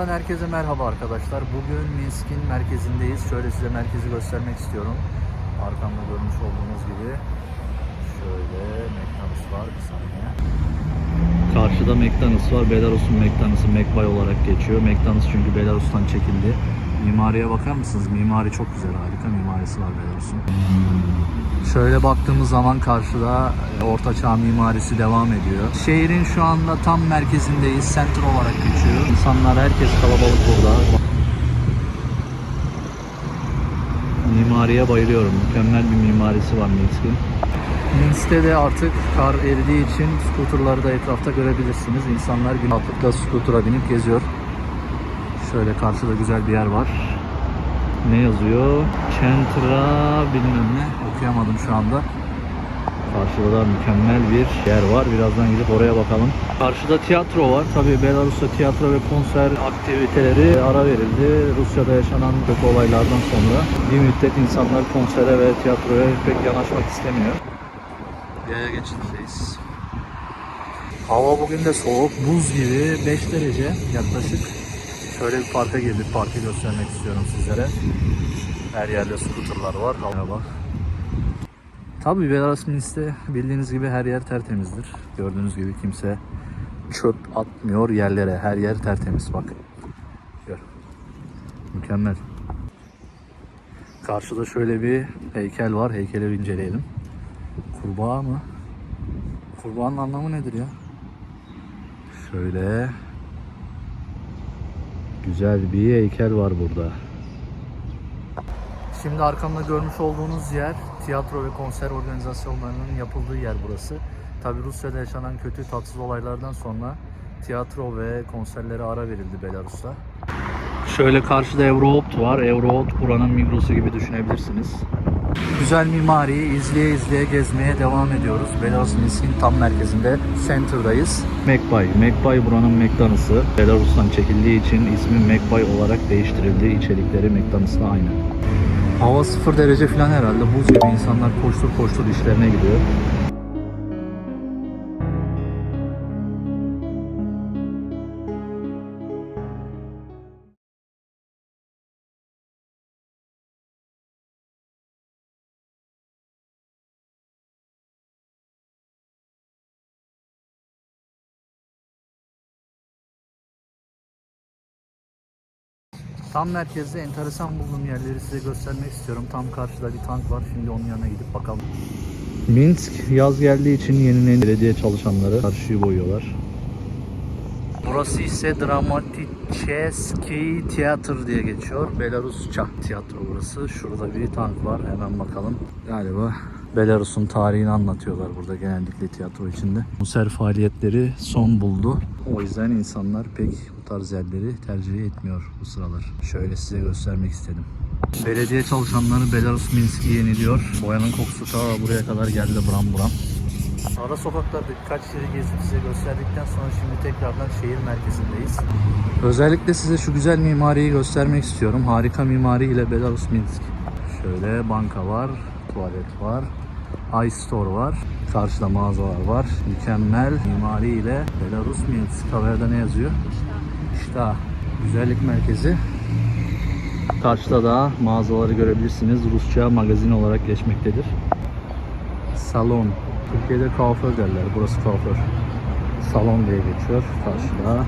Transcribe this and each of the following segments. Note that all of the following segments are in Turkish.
Kanalından herkese merhaba arkadaşlar. Bugün Minsk'in merkezindeyiz. Şöyle size merkezi göstermek istiyorum. Arkamda görmüş olduğunuz gibi. Şöyle McDonald's var bir saniye. Karşıda McDonald's var. Belarus'un McDonald's'ı McBay olarak geçiyor. McDonald's çünkü Belarus'tan çekildi. Mimariye bakar mısınız? Mimari çok güzel. Harika mimarisi var Belarus'un. Şöyle baktığımız zaman karşıda e, Orta Çağ mimarisi devam ediyor. Şehrin şu anda tam merkezindeyiz. Center olarak geçiyor. İnsanlar herkes kalabalık burada. Mimariye bayılıyorum. Mükemmel bir mimarisi var Minsk'in. Minsk'te de artık kar eridiği için skuterları da etrafta görebilirsiniz. İnsanlar gün rahatlıkla skutura binip geziyor. Şöyle karşıda güzel bir yer var. Ne yazıyor? Centra bilmem ne. Okuyamadım şu anda. Karşıda da mükemmel bir yer var. Birazdan gidip oraya bakalım. Karşıda tiyatro var. Tabii Belarus'ta tiyatro ve konser aktiviteleri ara verildi. Rusya'da yaşanan kötü olaylardan sonra bir müddet insanlar konsere ve tiyatroya pek yanaşmak istemiyor. Yaya geçidindeyiz. Hava bugün de soğuk, buz gibi 5 derece yaklaşık. Şöyle bir parka girdik, parkı göstermek istiyorum sizlere. Her yerde skuterlar var. Havaya bak. Tabii Belarus Minsk'te bildiğiniz gibi her yer tertemizdir. Gördüğünüz gibi kimse çöp atmıyor yerlere. Her yer tertemiz bak. Gör. Mükemmel. Karşıda şöyle bir heykel var. Heykeli inceleyelim. Kurbağa mı? Kurbağanın anlamı nedir ya? Şöyle güzel bir heykel var burada. Şimdi arkamda görmüş olduğunuz yer tiyatro ve konser organizasyonlarının yapıldığı yer burası. Tabi Rusya'da yaşanan kötü tatsız olaylardan sonra tiyatro ve konserlere ara verildi Belarus'ta. Şöyle karşıda Eurohopt var. Eurohopt buranın Migros'u gibi düşünebilirsiniz. Güzel mimariyi izleye izleye gezmeye devam ediyoruz. Belarus Minsk'in tam merkezinde Center'dayız. Mekbay. Mekbay buranın McDonald's'ı. Belarus'tan çekildiği için ismi Mekbay olarak değiştirildi. İçerikleri McDonald'sla aynı. Hava 0 derece falan herhalde. Buz gibi insanlar koştur koştur işlerine gidiyor. Tam merkezde enteresan bulduğum yerleri size göstermek istiyorum. Tam karşıda bir tank var. Şimdi onun yanına gidip bakalım. Minsk yaz geldiği için yenilenen belediye çalışanları karşıyı boyuyorlar. Burası ise Dramaticheski Tiyatr diye geçiyor. Belarusça tiyatro burası. Şurada bir tank var. Hemen bakalım. Galiba Belarus'un tarihini anlatıyorlar burada genellikle tiyatro içinde. Konser faaliyetleri son buldu. O yüzden insanlar pek tarz yerleri tercih etmiyor bu sıralar. Şöyle size göstermek istedim. Belediye çalışanları Belarus Minsk'i yeniliyor. Boyanın kokusu ta buraya kadar geldi buram buram. Ara sokaklarda birkaç yeri gezip size gösterdikten sonra şimdi tekrardan şehir merkezindeyiz. Özellikle size şu güzel mimariyi göstermek istiyorum. Harika mimari ile Belarus Minsk. Şöyle banka var, tuvalet var, iStore var, karşıda mağazalar var. Mükemmel mimari ile Belarus Minsk. Tabelada ne yazıyor? İşte güzellik merkezi. Karşıda da mağazaları görebilirsiniz. Rusça magazin olarak geçmektedir. Salon. Türkiye'de kuaför derler. Burası kuaför. Salon diye geçiyor. Karşıda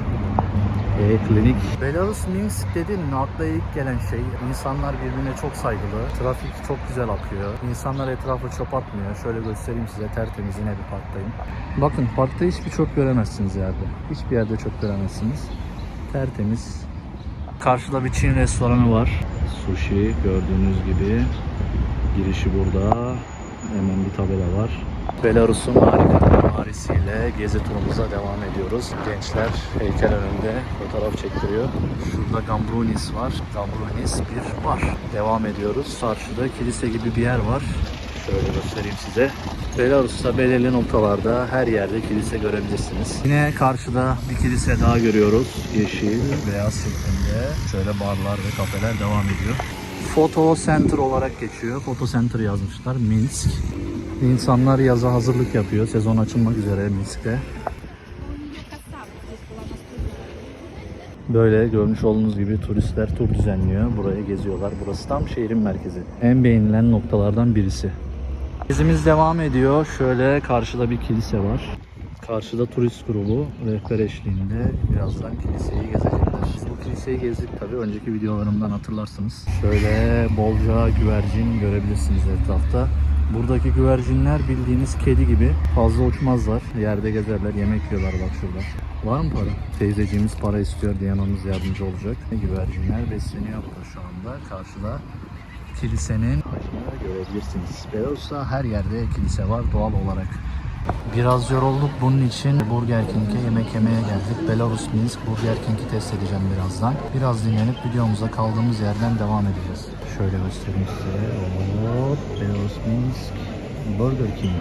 e-klinik. Belarus Minsk dedin akla ilk gelen şey insanlar birbirine çok saygılı. Trafik çok güzel akıyor. İnsanlar etrafa çöp atmıyor. Şöyle göstereyim size tertemiz yine bir parktayım. Bakın parkta hiçbir çöp göremezsiniz yerde. Hiçbir yerde çöp göremezsiniz. Tertemiz. Karşıda bir Çin restoranı var. Sushi gördüğünüz gibi. Girişi burada. Hemen bir tabela var. Belarus'un harika mimarisiyle gezi turumuza devam ediyoruz. Gençler heykel önünde fotoğraf çektiriyor. Şurada Gambrunis var. Gambrunis bir var. Devam ediyoruz. Karşıda kilise gibi bir yer var. Şöyle göstereyim size. Belarus'ta belirli noktalarda her yerde kilise görebilirsiniz. Yine karşıda bir kilise daha görüyoruz. Yeşil, beyaz şeklinde. Şöyle barlar ve kafeler devam ediyor. Photo Center olarak geçiyor. Photo Center yazmışlar. Minsk. İnsanlar yaza hazırlık yapıyor. Sezon açılmak üzere Minsk'te. Böyle görmüş olduğunuz gibi turistler tur düzenliyor. Burayı geziyorlar. Burası tam şehrin merkezi. En beğenilen noktalardan birisi. Gezimiz devam ediyor. Şöyle karşıda bir kilise var. Karşıda turist grubu rehber eşliğinde birazdan kiliseyi gezecekler. Bu kiliseyi gezdik tabii önceki videolarımdan hatırlarsınız. Şöyle bolca güvercin görebilirsiniz etrafta. Buradaki güvercinler bildiğiniz kedi gibi fazla uçmazlar. Yerde gezerler, yemek yiyorlar bak şurada. Var mı para? Teyzeciğimiz para istiyor diye yanımız yardımcı olacak. Güvercinler besleniyor burada şu anda. Karşıda kilisenin görebilirsiniz. Belarus'ta her yerde kilise var doğal olarak. Biraz yorulduk bunun için Burger King'e yemek yemeye geldik. Belarus Minsk Burger King'i test edeceğim birazdan. Biraz dinlenip videomuza kaldığımız yerden devam edeceğiz. Şöyle göstereyim size. Hop, Belarus Minsk Burger King.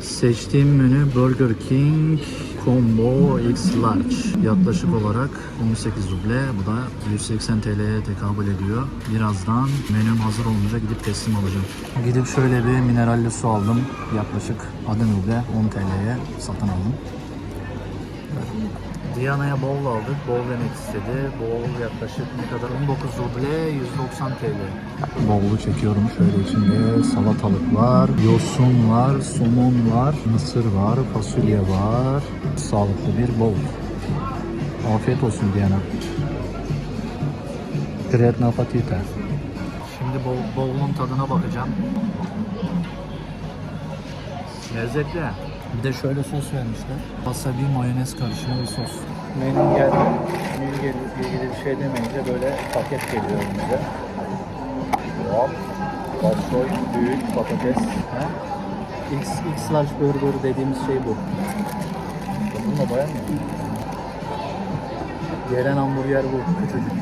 Seçtiğim menü Burger King Combo X Large. Yaklaşık olarak 18 ruble. Bu da 180 TL'ye tekabül ediyor. Birazdan menüm hazır olunca gidip teslim alacağım. Gidip şöyle bir mineralli su aldım. Yaklaşık adım ruble 10 TL'ye satın aldım. Diyana'ya bowl aldık. Bowl demek istedi. Bowl yaklaşık ne kadar? 19 ruble 190 TL. Bowl'u çekiyorum. Şöyle içinde salatalık var, yosun var, somon var, mısır var, fasulye var. Sağlıklı bir bowl. Afiyet olsun Diana. Priятного аппетита. Şimdi bowl, bowl'un tadına bakacağım. Lezzetli. Bir de şöyle sos vermişler. Wasabi mayonez karışımı bir sos. Menü geldi. Menü geldi ilgili bir şey demeyince böyle paket geliyor önümüze. Hop. Başsoy, büyük patates. Ha? X, X large burger dediğimiz şey bu. Bununla dayanmıyor. Gelen hamburger bu. Küçücük.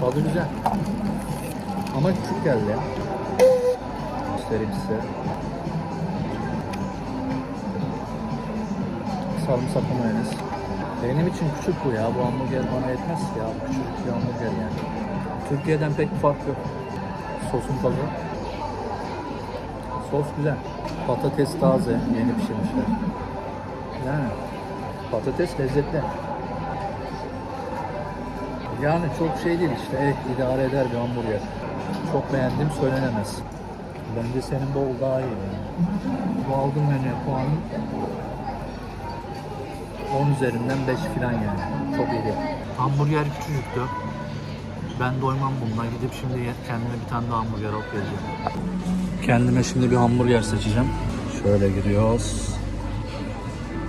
Tadı güzel. Ama küçük geldi ya. Göstereyim size. Sarımsaklı mayonez. Benim için küçük bu ya. Bu hamburger bana yetmez ki ya. Küçük bir hamburger yani. Türkiye'den pek fark yok. Sosun tadı. Sos güzel. Patates taze. Yeni pişirmişler. Yani patates lezzetli. Yani çok şey değil işte. Evet idare eder bir hamburger. Çok beğendim söylenemez. Bence senin bol daha iyi. Yani. Bu aldığım menüye puanım 10 üzerinden 5 falan yani. Çok iyi. Hamburger küçücüktü. Ben doymam bununla. Gidip şimdi kendime bir tane daha hamburger alıp geleceğim. Kendime şimdi bir hamburger seçeceğim. Şöyle giriyoruz.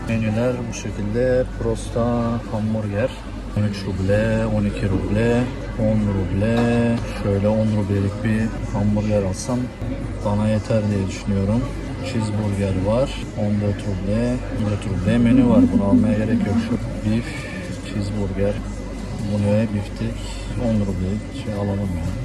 Menüler bu şekilde. Prosta hamburger. 13 ruble, 12 ruble, 10 ruble. Şöyle 10 rublelik bir hamburger alsam bana yeter diye düşünüyorum. Cheeseburger var. 14 ruble, 14 ruble menü var. Bunu almaya gerek yok. Şu beef, cheeseburger. Bu ne? Biftek. 10 ruble. Şey alalım ya.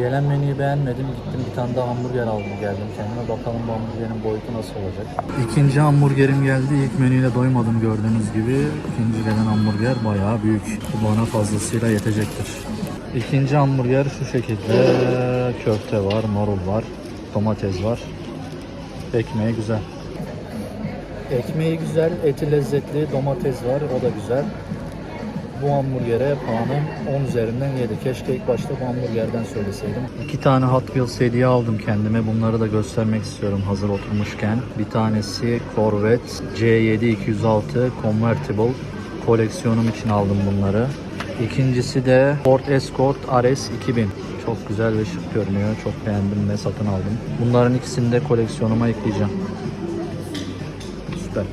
Gelen menüyü beğenmedim. Gittim bir tane daha hamburger aldım geldim kendime. Bakalım bu hamburgerin boyutu nasıl olacak. İkinci hamburgerim geldi. İlk menüyle doymadım gördüğünüz gibi. İkinci gelen hamburger bayağı büyük. Bu bana fazlasıyla yetecektir. İkinci hamburger şu şekilde. Köfte var, marul var, domates var. Ekmeği güzel. Ekmeği güzel, eti lezzetli, domates var, o da güzel. Bu hamburgere puanım 10 üzerinden 7. Keşke ilk başta bu hamburgerden söyleseydim. İki tane Hot Wheels hediye aldım kendime. Bunları da göstermek istiyorum hazır oturmuşken. Bir tanesi Corvette C7 206 Convertible. Koleksiyonum için aldım bunları. İkincisi de Ford Escort RS 2000. Çok güzel ve şık görünüyor. Çok beğendim ve satın aldım. Bunların ikisini de koleksiyonuma ekleyeceğim. Süper.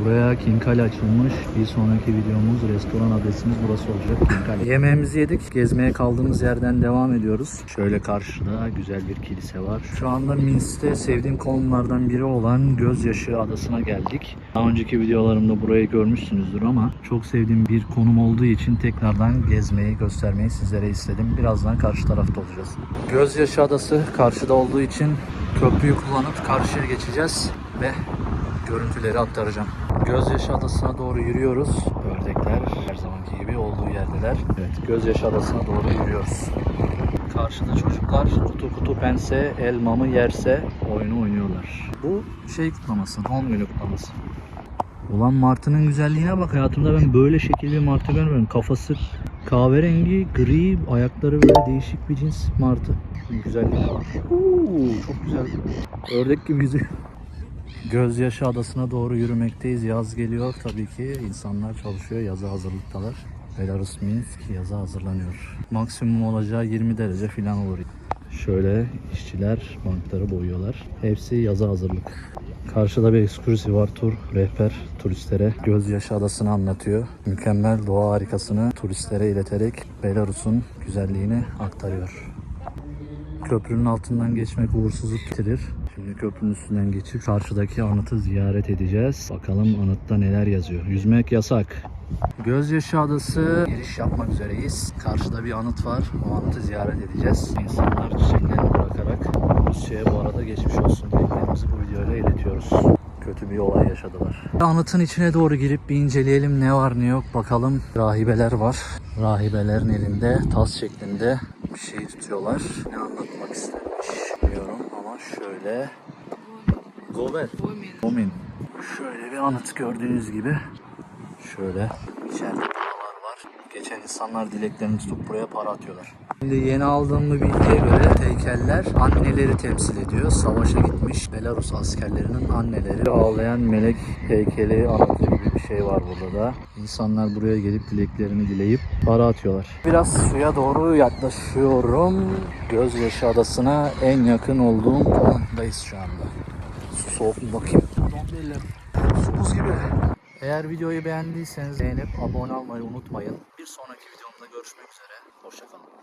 Buraya Kinkali açılmış. Bir sonraki videomuz restoran adresimiz burası olacak. Kinkali. Yemeğimizi yedik. Gezmeye kaldığımız yerden devam ediyoruz. Şöyle karşıda güzel bir kilise var. Şu anda Minsk'te sevdiğim konumlardan biri olan Gözyaşı Adası'na geldik. Daha önceki videolarımda burayı görmüşsünüzdür ama çok sevdiğim bir konum olduğu için tekrardan gezmeyi, göstermeyi sizlere istedim. Birazdan karşı tarafta olacağız. Gözyaşı Adası karşıda olduğu için köprüyü kullanıp karşıya geçeceğiz ve görüntüleri aktaracağım. Gözyaşı Adası'na doğru yürüyoruz. Ördekler her zamanki gibi olduğu yerdeler. Evet, Gözyaşı Adası'na doğru yürüyoruz. Karşıda çocuklar kutu kutu pense elmamı yerse oyunu oynuyorlar. Bu şey kutlaması, doğum günü kutlaması. Ulan martının güzelliğine bak hayatımda ben böyle şekilli bir martı görmedim. Kafası kahverengi, gri, ayakları böyle değişik bir cins martı. Güzelliğine bak. Oo, çok güzel. Ördek gibi yüzüyor. Gözyaşı Adası'na doğru yürümekteyiz. Yaz geliyor tabii ki. İnsanlar çalışıyor. Yaza hazırlıktalar. Belarus Minsk yaza hazırlanıyor. Maksimum olacağı 20 derece falan olur. Şöyle işçiler bankları boyuyorlar. Hepsi yaza hazırlık. Karşıda bir ekskursi var tur, rehber turistlere Gözyaşı Adası'nı anlatıyor. Mükemmel doğa harikasını turistlere ileterek Belarus'un güzelliğini aktarıyor. Köprünün altından geçmek uğursuzluk getirir. Şimdi köprünün üstünden geçip karşıdaki anıtı ziyaret edeceğiz. Bakalım anıtta neler yazıyor. Yüzmek yasak. Gözyaşı Adası giriş yapmak üzereyiz. Karşıda bir anıt var. O anıtı ziyaret edeceğiz. İnsanlar çiçeklerini bırakarak Rusya'ya bu arada geçmiş olsun dileklerimizi bu videoyla iletiyoruz. Kötü bir olay yaşadılar. Anıtın içine doğru girip bir inceleyelim ne var ne yok bakalım. Rahibeler var. Rahibelerin elinde tas şeklinde bir şey tutuyorlar. Ne anlatmak istemiş bilmiyorum ama şöyle Gober. Gomin. Şöyle bir anıt gördüğünüz gibi. Şöyle içeride paralar var. Geçen insanlar dileklerini tutup buraya para atıyorlar. Şimdi yeni aldığım bir bilgiye göre heykeller anneleri temsil ediyor. Savaşa gitmiş Belarus askerlerinin anneleri. Ağlayan melek heykeli anıtı gibi bir şey var burada da. İnsanlar buraya gelip dileklerini dileyip para atıyorlar. Biraz suya doğru yaklaşıyorum. Gözyaşı adasına en yakın olduğum konumdayız şu anda. Su soğuk mu bakayım? Su buz gibi. Eğer videoyu beğendiyseniz beğenip abone olmayı unutmayın. Bir sonraki videomda görüşmek üzere. Hoşçakalın.